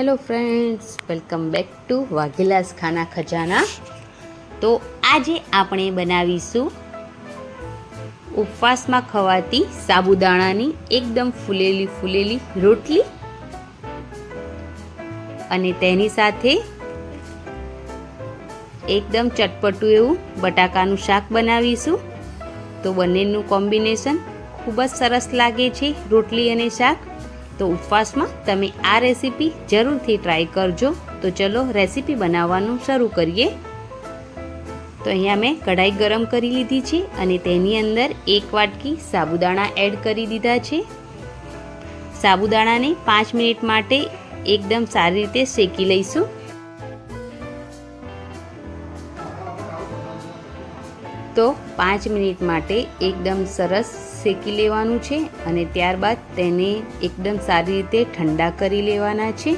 Hello friends welcome back to Vaghela's Khana Khazana. તો આજે આપણે બનાવીશું ઉપવાસમાં ખવાતી સાબુદાણાની એકદમ ફૂલેલી ફૂલેલી રોટલી અને તેની સાથે એકદમ ચટપટું એવું બટાકાનું શાક બનાવીશું. તો બંનેનું કોમ્બિનેશન ખૂબ જ સરસ લાગે છે રોટલી અને શાક. તો ઉપવાસમાં તમે આ રેસીપી જરૂરથી ટ્રાય કરજો. તો ચલો રેસીપી બનાવવાનું શરૂ કરીએ. તો અહીંયા મેં કઢાઈ ગરમ કરી લીધી છે અને તેની અંદર એક વાટકી સાબુદાણા એડ કરી દીધા છે. સાબુદાણાને પાંચ મિનિટ માટે એકદમ સારી રીતે શેકી લઈશું. તો પાંચ મિનિટ માટે એકદમ સરસ શેકી લેવાનું છે અને ત્યારબાદ તેને એકદમ સારી રીતે ઠંડા કરી લેવાના છે.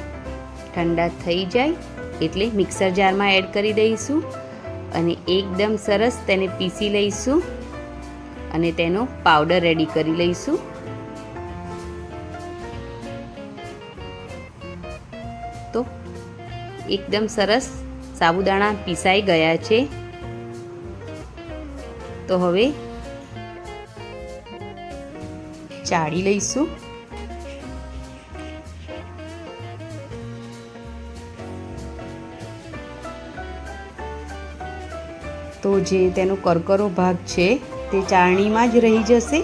ઠંડા થઈ જાય એટલે મિક્સર જારમાં એડ કરી દઈશું અને એકદમ સરસ તેને પીસી લઈશું અને તેનો પાવડર રેડી કરી લઈશું. તો એકદમ સરસ સાબુદાણા પીસાઈ ગયા છે. તો હવે ચાળી લઈશું તો જે તેનો કરકરો ભાગ છે, તે ચાળણીમાં જ રહી જશે.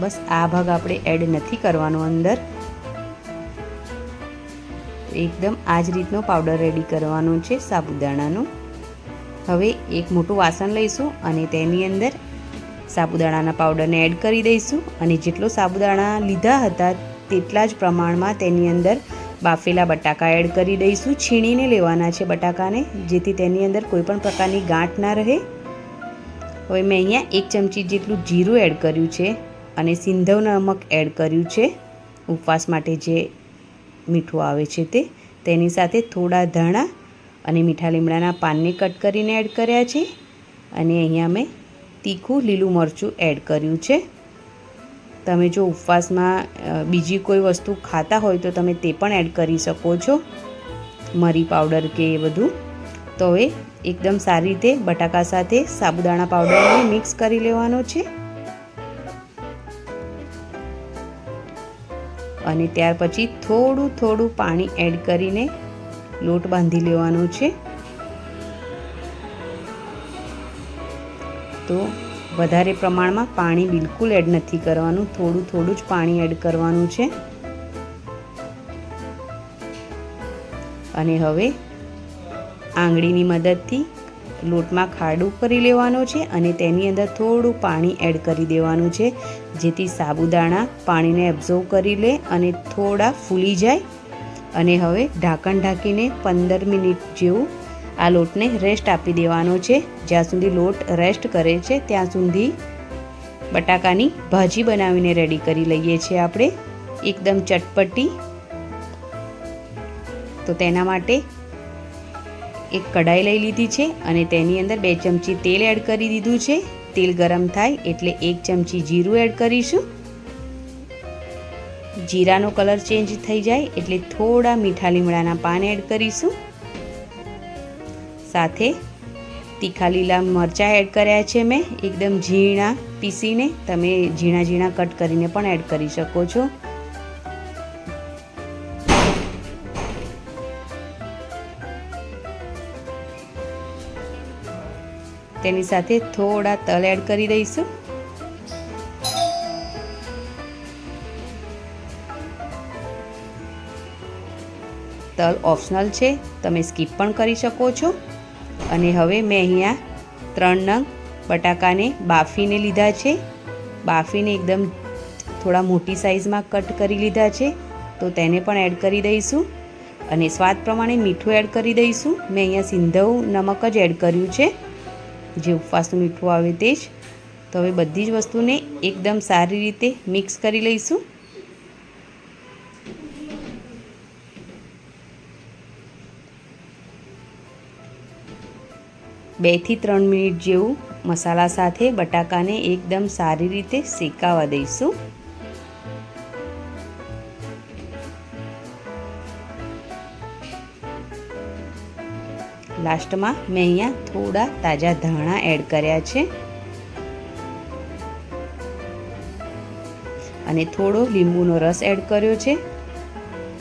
બસ આ ભાગ આપણે એડ નથી કરવાનો અંદર. એકદમ આ જ રીતનો પાવડર રેડી કરવાનો છે સાબુદાણાનો. હવે એક મોટું વાસણ લઈશું અને તેની અંદર સાબુદાણાના પાવડરને એડ કરી દઈશું અને જેટલો સાબુદાણા લીધા હતા તેટલા જ પ્રમાણમાં તેની અંદર બાફેલા બટાકા એડ કરી દઈશું. છીણીને લેવાના છે બટાકાને, જેથી તેની અંદર કોઈપણ પ્રકારની ગાંઠ ના રહે. હવે મેં અહીંયા એક ચમચી જેટલું જીરું એડ કર્યું છે અને સિંધવ નમક એડ કર્યું છે. ઉપવાસ માટે જે મીઠું આવે છે તે, તેની સાથે થોડા ધાણા અને મીઠા લીમડાના પાનને કટ કરીને એડ કર્યા છે. અને અહીંયા મેં તીખું લીલું મરચું એડ કર્યું છે. તમે જો ઉપવાસમાં બીજી કોઈ વસ્તુ ખાતા હોય તો તમે તે પણ એડ કરી શકો છો. મરી પાવડર કે એ બધું. તો હવે એકદમ સારી રીતે બટાકા સાથે સાબુદાણા પાવડરને મિક્સ કરી લેવાનો છે. અને ત્યાર પછી થોડું થોડું પાણી એડ કરીને લોટ બાંધી લેવાનો છે. તો વધારે પ્રમાણમાં પાણી બિલકુલ એડ નથી કરવાનું. થોડું થોડું જ પાણી એડ કરવાનું છે. અને હવે આંગળીની મદદથી લોટમાં ખાડું કરી લેવાનો છે અને તેની અંદર થોડું પાણી એડ કરી દેવાનું છે. જેથી સાબુદાણા પાણીને એબ્ઝોર્વ કરી લે અને થોડા ફૂલી જાય. અને હવે ઢાંકણ ઢાંકીને પંદર મિનિટ જેવું આ લોટને રેસ્ટ આપી દેવાનો છે. જ્યાં સુધી લોટ રેસ્ટ કરે છે, ત્યાં સુધી બટાકાની ભાજી બનાવીને રેડી કરી લઈએ છીએ આપણે. એકદમ ચટપટી. તો તેના માટે એક કઢાઈ લઈ લીધી છે અને તેની અંદર બે ચમચી તેલ એડ કરી દીધું છે. તેલ ગરમ થાય એટલે એક ચમચી જીરું એડ કરીશું. જીરાનો કલર ચેન્જ થઈ જાય એટલે થોડા મીઠા લીમડાના પાન એડ કરીશું. સાથે તીખા લીલા મરચાં એડ કર્યા છે મેં. એકદમ ઝીણા પીસીને તમે ઝીણા ઝીણા કટ કરીને પણ એડ કરી શકો છો. તેની સાથે થોડા તલ એડ કરી દઈશું. તલ ઓપ્શનલ છે, તમે સ્કીપ પણ કરી શકો છો. અને હવે મેં અહીંયા ત્રણ નંગ બટાકાને બાફીને લીધા છે. બાફીને એકદમ થોડા મોટી સાઇઝમાં કટ કરી લીધા છે. તો તેને પણ એડ કરી દઈશું અને સ્વાદ પ્રમાણે મીઠું એડ કરી દઈશું. મેં અહીંયા સિંધવ નમક જ એડ કર્યું છે. જે ઉપવાસનું મીઠું આવે તે જ. તો હવે બધી જ વસ્તુને એકદમ સારી રીતે મિક્સ કરી લઈશું. બેથી ત્રણ મિનિટ જેવું મસાલા સાથે બટાકાને એકદમ સારી રીતે શેકાવા દઈશું. લાસ્ટમાં મેં અહીંયા થોડા તાજા ધાણા એડ કર્યા છે. અને થોડો લીંબુનો રસ એડ કર્યો છે.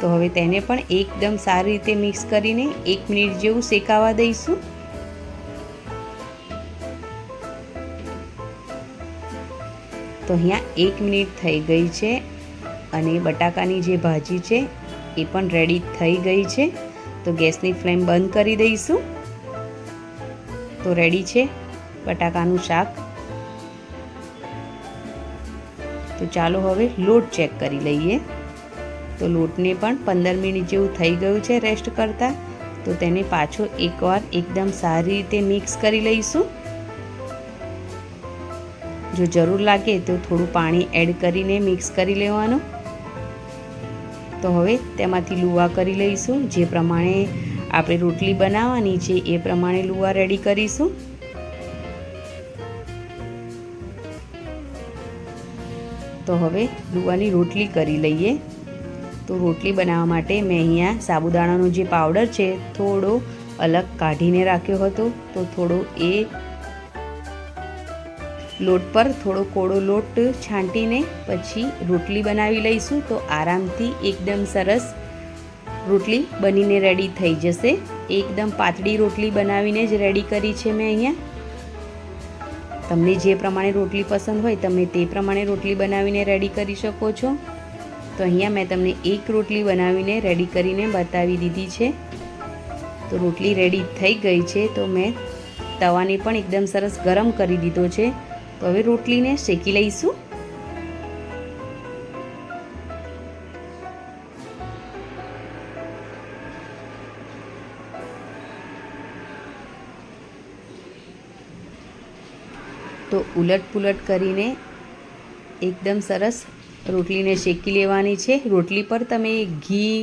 તો હવે તેને પણ એકદમ સારી રીતે મિક્સ કરીને એક મિનિટ જેવું શેકાવા દઈશું. તો અહીંયા એક મિનિટ થઈ ગઈ છે અને બટાકાની જે ભાજી છે એ પણ રેડી થઈ ગઈ છે. તો ગેસની ફ્લેમ બંધ કરી દઈશું. તો રેડી છે બટાકાનું શાક. તો ચાલો હવે લોટ ચેક કરી લઈએ. તો લોટને પણ પંદર મિનિટ જેવું થઈ ગયું છે રેસ્ટ કરતાં. તો તેને પાછો એકવાર એકદમ સારી રીતે મિક્સ કરી લઈશું. જો જરૂર લાગે તો થોડું પાણી એડ કરીને મિક્સ કરી લેવાનું. તો હવે તેમાંથી લુવા કરી લઈશું. જે પ્રમાણે આપણે રોટલી બનાવવાની છે એ પ્રમાણે લુવા રેડી કરીશું. તો હવે લુવાની રોટલી કરી લઈએ. તો રોટલી બનાવવા માટે મેં અહીંયા સાબુદાણાનો જે પાવડર છે થોડો અલગ કાઢીને રાખ્યો હતો. તો થોડો એ લોટ પર થોડો કોળો લોટ છાંટીને પછી રોટલી બનાવી લઈશું. તો આરામથી એકદમ સરસ રોટલી બનીને રેડી થઈ જશે. એકદમ પાતળી રોટલી બનાવીને જ રેડી કરી છે મેં અહીંયા. તમને જે પ્રમાણે રોટલી પસંદ હોય, તમે તે પ્રમાણે રોટલી બનાવીને રેડી કરી શકો છો. તો અહીંયા મેં તમને એક રોટલી બનાવીને રેડી કરીને બતાવી દીધી છે. તો રોટલી રેડી થઈ ગઈ છે. તો મેં તવાને પણ એકદમ સરસ ગરમ કરી દીધો છે. તો હવે રોટલીને શેકી લઈશું. તો ઉલટ પુલટ કરીને એકદમ સરસ રોટલીને શેકી લેવાની છે. રોટલી પર તમે ઘી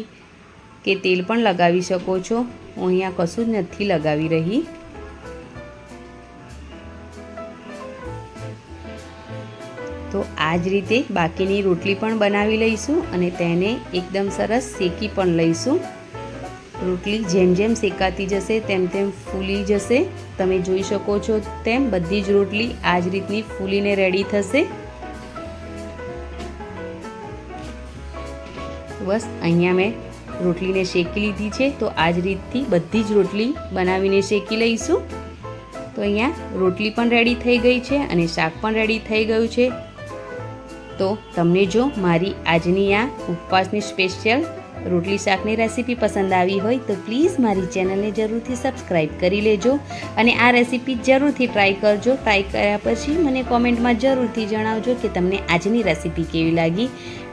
કે તેલ પણ લગાવી શકો છો. હું અહીંયા કશું જ નથી લગાવી રહી. તો આ જ રીતે બાકીની રોટલી પણ બનાવી લઈશું અને તેને એકદમ સરસ શેકી પણ લઈશું. રોટલી જેમ જેમ શેકાતી જશે, તેમ તેમ ફૂલી જશે. તમે જોઈ શકો છો તેમ બધી જ રોટલી આ જ રીતની ફૂલીને રેડી થશે. બસ, અહીંયા મેં રોટલીને શેકી લીધી છે, તો આ જ રીતથી બધી જ રોટલી બનાવીને શેકી લઈશું. તો અહીંયા રોટલી પણ રેડી થઈ ગઈ છે અને શાક પણ રેડી થઈ ગયું છે. તો તમને જો મારી આજની આ ઉપવાસની સ્પેશિયલ રોટલી શાકની રેસીપી પસંદ આવી હોય તો પ્લીઝ મારી ચેનલને જરૂરથી સબસ્ક્રાઈબ કરી લેજો અને આ રેસીપી જરૂરથી ટ્રાય કરજો. ટ્રાય કર્યા પછી મને કોમેન્ટમાં જરૂરથી જણાવજો કે તમને આજની રેસીપી કેવી લાગી.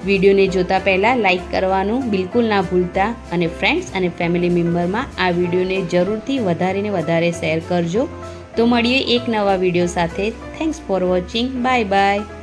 વિડીયોને જોતા પહેલાં લાઇક કરવાનું બિલકુલ ના ભૂલતા અને ફ્રેન્ડ્સ અને ફેમિલી મેમ્બરમાં આ વિડીયોને જરૂરથી વધારે ને વધારે શેર કરજો. તો મળીએ એક નવા વીડિયો સાથે. Thanks for watching bye bye